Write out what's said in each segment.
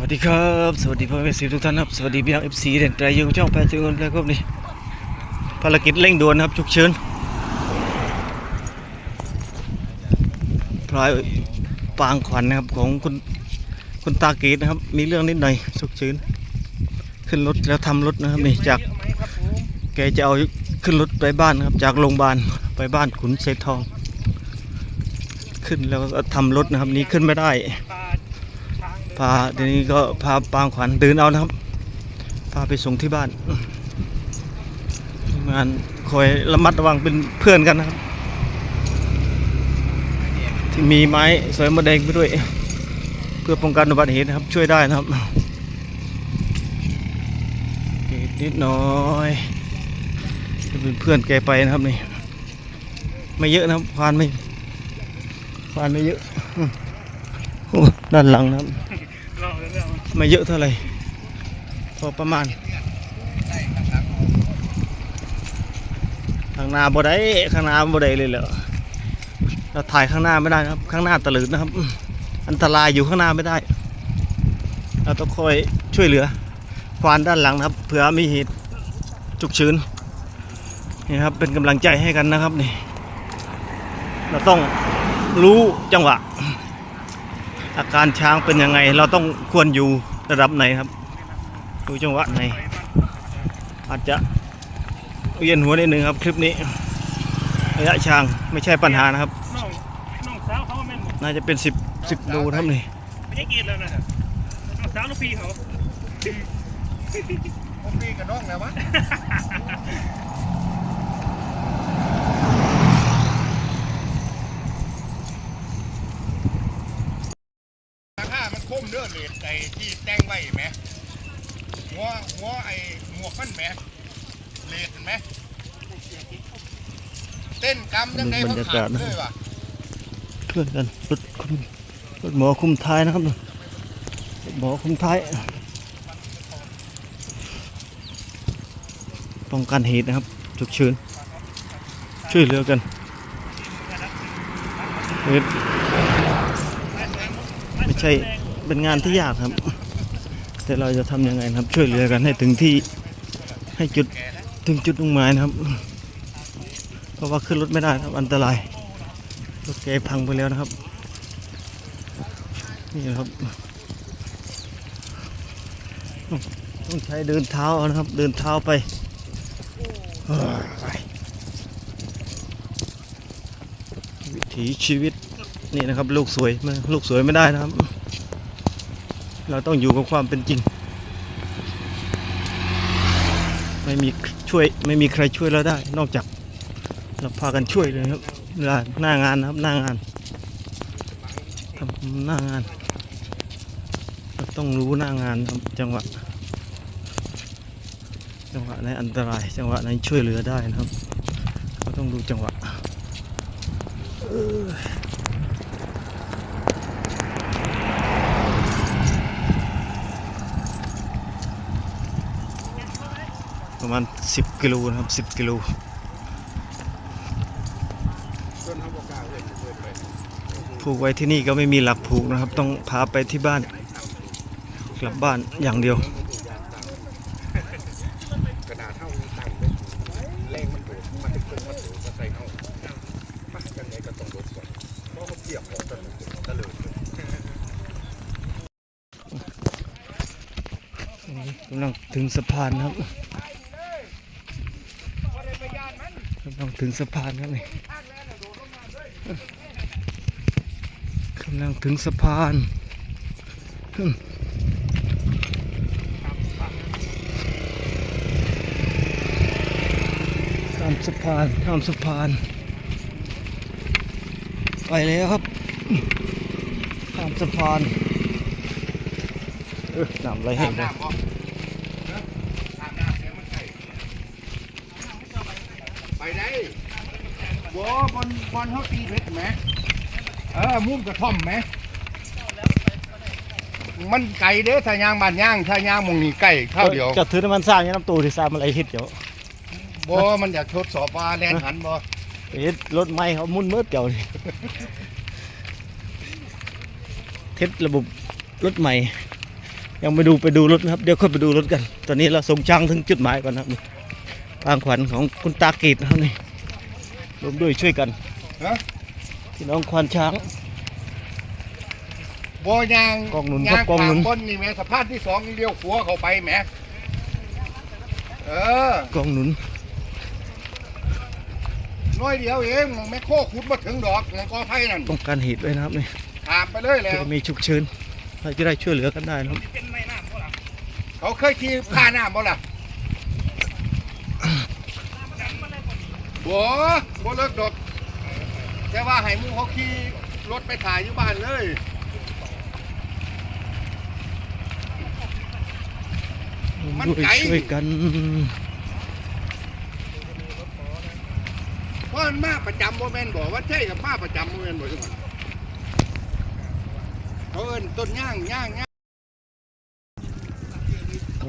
วัสดีครับ สวัสดีพ่อแม่สีทุกท่านครับ สวัสดีพี่น้องเอฟซีเด่นไตรยุงช่องแปดจุงนแล้วครับนี่ภารกิจเร่งด่วนครับฉุกเฉินพลายปางขวัญนะครับของคุณคุณตาเกตนะครับ มีเรื่องนิดหน่อยฉุกเฉินขึ้นรถแล้วทำรถนะครับนี่จากแกจะเอาขึ้นรถไปบ้านครับ จากโรงพยาบาลไปบ้านขุนเศษทอง ขึ้นแล้วก็ทำรถนะครับนี้ขึ้นไม่ได้ พาทีนี้ก็พาปางขวัญเดินเอานะครับ พาไปส่งที่บ้านงานคอยระมัดระวังเป็นเพื่อนกันนะครับ ที่มีไม้สวยมะแดงไปด้วย เพื่อป้องกันอุบัติเหตุนะครับ ช่วยได้นะครับนิดหน้อยจะเป็นเพื่อนแกไปนะครับนี่ไม่เยอะนะครับควานไม่ควานไม่เยอะโอ้ด้านหลังนะครับ ไม่เยอะเท่าไหร่พอประมาณ ข้างหน้าบ่ได้ข้างหน้าบ่ได้เลยเหรอเราถ่ายข้างหน้าไม่ได้นะครับ ข้างหน้าตะลึงนะครับ อันตรายอยู่ข้างหน้าไม่ได้ เราต้องคอยช่วยเหลือควานด้านหลังนะครับเผื่อมีเหตุฉุกเฉินนี่ครับเป็นกำลังใจให้กันนะครับนี่ เราต้องรู้จังหวะ อาการช้างเป็นยังไง เราต้องควรอยู่ระดับไหนครับดูจังหวะไหน อาจจะเวียนหัวนิดนึงครับ คลิปนี้ระยะช้างไม่ใช่ปัญหานะครับน้องน้องสาวเขาว่าแม่นหมดน่าจะเป็น10 10โลนะครับนี่ไม่ใช่กินแล้วนะน้องสาวลูกพี่เขาผมดีกับน้องแล้ววะราคามันคม เด้อเลดไอ้ที่แต่งไว้ไหมหัวหัวไอ้หมวกมันไหมเลดเห็นไหมเต้นกำยังไงเขาขาดเลยว่ะเคลื่อนกันรถคุมรถหมอคุมท้ายนะครับรถหมอคุมท้ายป้องกันเหตุนะครับฉุกเฉินช่วยเหลือกันเหตุไม่ใช่ เป็นงานที่ยากครับ แต่เราจะทำยังไงครับ ช่วยเหลือกันให้ถึงที่ให้จุดถึงจุดมุ่งหมายนะครับ เพราะว่าขึ้นรถไม่ได้ครับอันตรายรถแกพังไปแล้วนะครับ นี่นะครับต้องใช้เดินเท้านะครับ เดินเท้าไปเฮ้ยไปวิถีชีวิตนี่นะครับ ลูกสวยไม่ลูกสวยไม่ได้นะครับ เราต้องอยู่กับความเป็นจริง ไม่มีช่วยไม่มีใครช่วยเราได้ นอกจากเราพากันช่วยเลยครับหน้างานนะครับหน้างานทำหน้างานเราต้องรู้หน้างานครับจังหวะจังหวะไหนอันตราย จังหวะไหนช่วยเหลือได้นะครับเราต้องดูจังหวะเออ ประมาณ 10 กิโลนะครับ 10 กิโลผูกไว้ที่นี่ก็ไม่มีหลักผูกนะครับ ต้องพาไปที่บ้าน กลับบ้านอย่างเดียวกระดาเท่าตังเลงมันโดดมันจะขึ้นมันโดดจะใส่เท่าปักกันไหนก็ต้องโดก่อนเพราะเขาเปียกของกันตะเลิดเลยกำลังถึงสะพานครับ กำลังถึงสะพานครับนี่กำลังถึงสะพานข้ามสะพานข้ามสะพาน ไปแล้วครับข้ามสะพานเออน้ำไหลแห้งเลย ไปได้บัวบอลบอลเขาตีเพชรไหมเออมุ่งกระท่อมไหมมันไก่เด้อถ้ายางบานย่างถ้ายางหมองนี่ไก่ข้าวเดียวจะถือน้ำมันสร้างยังน้ำตูที่สร้างมันอะไรฮิตเดี๋ยวบัวมันอยากทดสอบว่าแลนหันบ่เฮ็ดรถไม้เขามุ่นมืดเดี๋ยวนี่เทสระบบรถใหม่ ยังไปดูไปดูรถนะครับ เดี๋ยวค่อยไปดูรถกัน ตอนนี้เราส่งช่างถึงจุดหมายก่อนนะครับ นี่ทางขวัญของคุณตากีดนะครับนี่รวมด้วยช่วยกันฮะพี่น้องควานช้างบ่ยางกองหนุนครับยางกองหนุนขวาบนนี่แหม่สะพานที่สองนี่เลี้ยวขัวเข้าไปแหมเออกองหนุนน้อยเดียวเองแม่โคขุดมาถึงดอกของกอไผ่นั่นป้องกันเหตุไว้นะครับนี่ถามไปเลยแล้จะว มีฉุกเฉินเราจะได้ช่วยเหลือกันได้นะครับเป็นไม่น้ำก็ล่ะเขาเคยขี่ผ่าน้ำบ่ล่ะ บ่บ่เลิกดอกแต่ว่าให้หมูเขาขี่รถไปถ่ายอยู่บ้านเลยมันด้วยไกลช่วยกันเพราะมันมาประจำบ่แม่นบอกว่าใช่กับมาประจำบ่แม่นบ่ใช่ไหมเขาเอิ้นต้นย่างย่างย่าง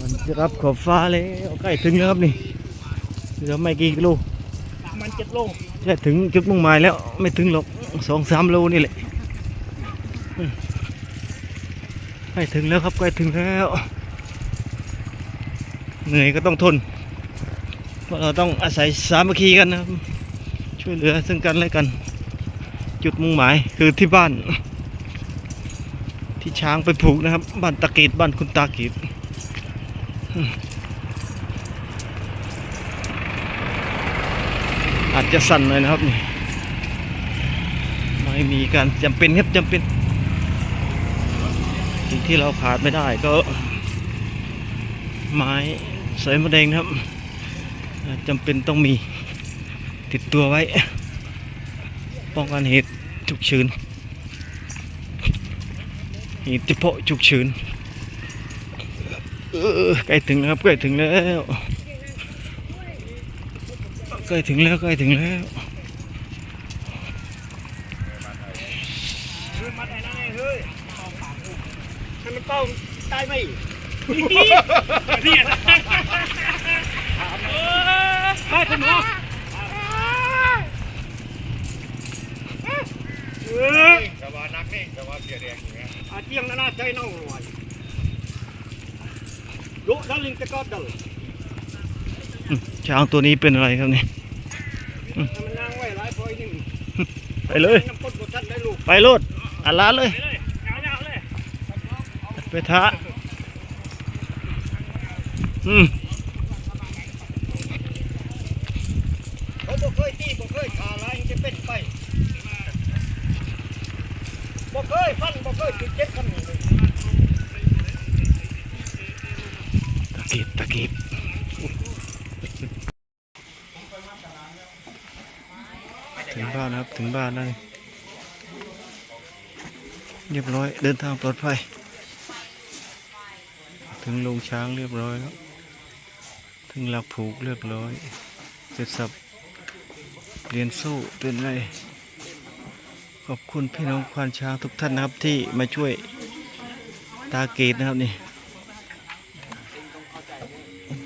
มันจะรับขอบฟ้าแล้วใกล้ถึงแล้วครับนี่เหลือไม่กี่กิโล ประมาณเจ็ดโลจะถึงจุดมุ่งหมายแล้วไม่ถึงหรอกสองสามโลนี่แหละใกล้ถึงแล้วครับใกล้ถึงแล้ว เหนื่อยก็ต้องทน เพราะเราต้องอาศัยสามัคคีกันนะครับ ช่วยเหลือซึ่งกันและกัน จุดมุ่งหมายคือที่บ้าน ที่ช้างไปผูกนะครับ บ้านตะกีดบ้านคุณตากีด อาจจะสั่นหน่อยนะครับนี่ไม่มีการจำเป็นครับจำเป็นสิ่งที่เราขาดไม่ได้ก็ ไม้สอยมะแดงนะครับจำเป็นต้องมีติดตัวไว้ ป้องกันเหตุฉุกเฉินเหตุเฉพาะฉุกเฉินใกล้ถึงแล้วครับใกล้ถึงแล้ว ใกล้ถึงแล้วใกล้ถึงแล้วเฮ้ยมาได้นะเฮ้ยให้มันต้องได้ไหมนี่นะไปคุณหมอเออแต่ว่านักนี่แต่ว่าเสียแดงอยู่ไงอาเจียงนั่นน่าใจน้องหน่อยลุดันลิงตะกอดดัลอืมช้างตัวนี้เป็นอะไรครับเนี่ยมันนั่ง ไว้หลายพอยนึงไปเลยน้ำพ่นบทันได้ลูกไปโลดอัลลาเลยไปเลยยาวๆเลย ไปท้าอืมเขาบอกเคยตีบอกเคยขาลายจะเป็นไปบอกเคยฟันบอกเคยติดเจ็บกันนี่เลยตะกีบตะกีบถึง บ้านนะครับ ถึงบ้านแล้วเรียบร้อย เดินทางปลอดภัย ถึงโรงช้างเรียบร้อยแล้ว ถึงหลักผูกเรียบร้อย เสร็จสับเรียนสู้เป็นไร ขอบคุณพี่น้องควานช้างทุกท่านนะครับที่มาช่วยตาเกตนะครับนี่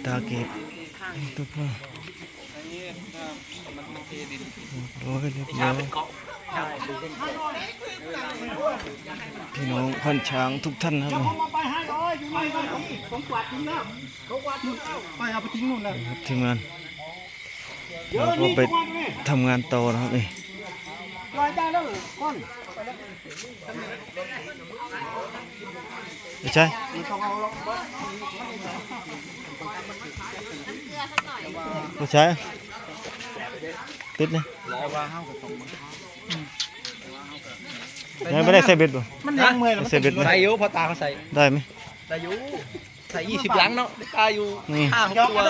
ตาเกตทุกคน ร้อยเรียบร้อยพี่น้องควานช้างทุกท่านนะครับนี่ไปให้ร้อยอยู่นี่นะผมกวาดทิ้งแล้วเขากวาดทิ้งแล้วไปเอาไปทิ้งนู่นเลยครับทีมงานเดี๋ยวเราก็นี่ไปกวาดนี่ทำงานต่อนะครับนี่ลอยได้แล้วก้อนไม่ใช่ต้องเอาลงไม่ใช่ ติดนะยังไม่ได้ใส่เบ็ดบ่มันยังเมื่อยแล้วใส่เบ็ดไหมใส่อยุพอตาเขาใส่ได้ไหมใส่อยุใส่ยี่สิบหลังเนาะได้ปลาอยู่นี่ห้าหกตัว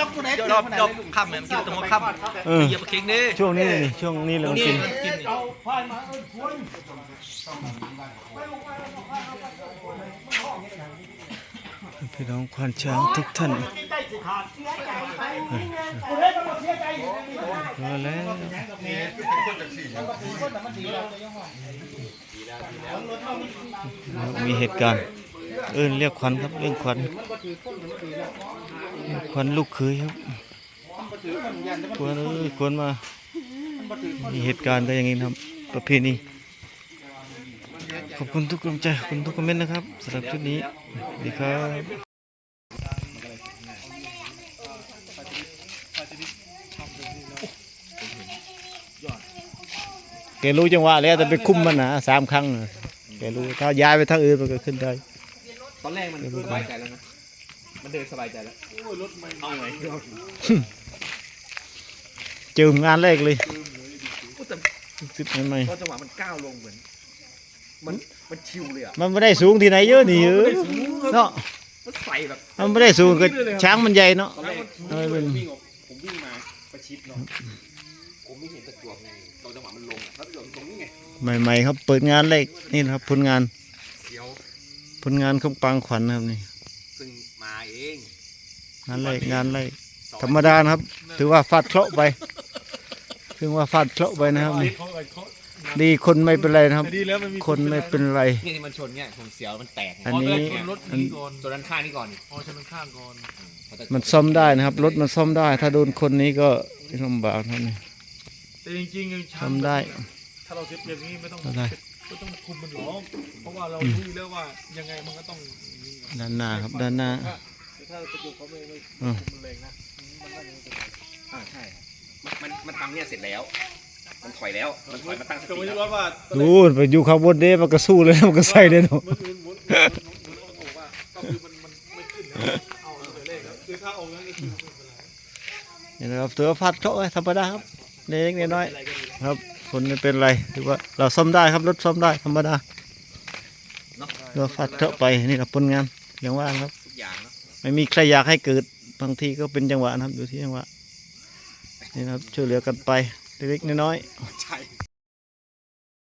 ดอกดอกค่ำเนี่ยมันกินตรงหัวค่ำเออเหยียบปลาเค็งดิช่วงนี้นี่ช่วงนี้เราตรงนี้กินมันกินนี่เอาพายมาเอิ้นควร พี่น้องควานช้างทุกท่านเสียใจอยู่ในนี้รอแล้วมีเหตุการณ์เอินเรียกขวัญครับเรียกขวัญเรียกขวัญลูกเขยครับควรเอ้ยควรมา มีเหตุการณ์ก็อย่างนี้ครับ ประเพณีขอบคุณทุกกำลังใจขอบคุณทุกคอมเมนต์นะครับสำหรับชุดนี้ ดีครับ แกรู้จังหวะแล้วแต่ไปคุมมันนะสามครั้งน่ะแกรู้ถ้าย้ายไปทางอื่นมันก็ขึ้นได้ ตอนแรกมันสบายใจแล้วนะ มันเดินสบายใจแล้วเอาไงเจองานแรกเลยพูดแต่สิบใหม่พอจังหวะมันก้าวลงเหมือน มันมันชิวเลยอะๆมันไม่ได้สูงที่ไหนเยอะนี่เออเนาะมันใส่แบบมันไม่ได้สูงก็ช้างมันใหญ่เนาะตอนแรกเออเป็นวิ่งออกผมวิ่งมาประชิดเนาะผมไม่เห็นตะจวบไงตอน จังหวะมันลงแล้วตะจวบตรงนี้ไงใหม่ๆครับ เปิดงานแรกนี่นะครับผลงานเสียวผลงานของปางขวัญนะครับนี่ซึ่งมาเองงานแรกงานแรกธรรมดานะครับ ถือว่าฟาดเคราะห์ไปถือว่าฟาดเคราะห์ไปนะครับนี่เขาเขาดีคนไม่เป็นไรนะครับ ดีแล้วมันมีคนไม่เป็นไร นี่ที่มันชนเนี่ยผมเสียวมันแตกอันนี้ชนรถอันนี้ก่อนตัวด้านข้างนี่ก่อนอ๋อชนด้านข้างก่อนมันซ่อมได้นะครับ รถมันซ่อมได้ ถ้าโดนคนนี้ก็ลำบากนะครับนี่ แต่จริงๆยังซ่อมได้ ถ้าเราเซฟอย่างนี้ไม่ต้องอะไรไม่ต้องคุมมันหรอกเพราะว่าเรารู้อยู่แล้วว่ายังไงมันก็ต้องอย่างนี้ก่อนด้านหน้าครับ ด้านหน้า แต่ถ้าสกิลเขาไม่ไม่อืมคุมมันแรงนะมันน่าจะไม่เป็นไรอ่าใช่มันมันมันทำเนี่ยเสร็จแล้ว มันถอยแล้ว มันถอยมาตั้งสแต่ติไม่แล้ใช่วรถว่าดูไปอยู่ข้างบนเด้มันก็สู้เลยมันก็ใส่เลยเนาะเมื่อคืนหมุนหมุนหมุนหมุนออกว่าก็คือมันมันไม่ขึ้นแล้วเอาตั้งแต่แรกแล้วคือถ้าออกนั้นก็คือไม่เป็นไร นี่นะครับถือว่าฟาดเคราะห์ไว้ธรรมดาครับ เล็กๆน้อยอะไรก็ดีๆครับคนไม่เป็นไรถือว่าเราซ่อมได้ครับรถซ่อมได้ธรรมดาเนาะเราฟาดเคราะห์ไปนี่ครับผลงานอย่างว่าครับทุกอย่างเนาะไม่มีใครอยากให้เกิดบางทีก็เป็นจังหวะนะครับอยู่ที่จังหวะนี่นะครับช่วยเหลือกันไปเล็กๆน้อยใช่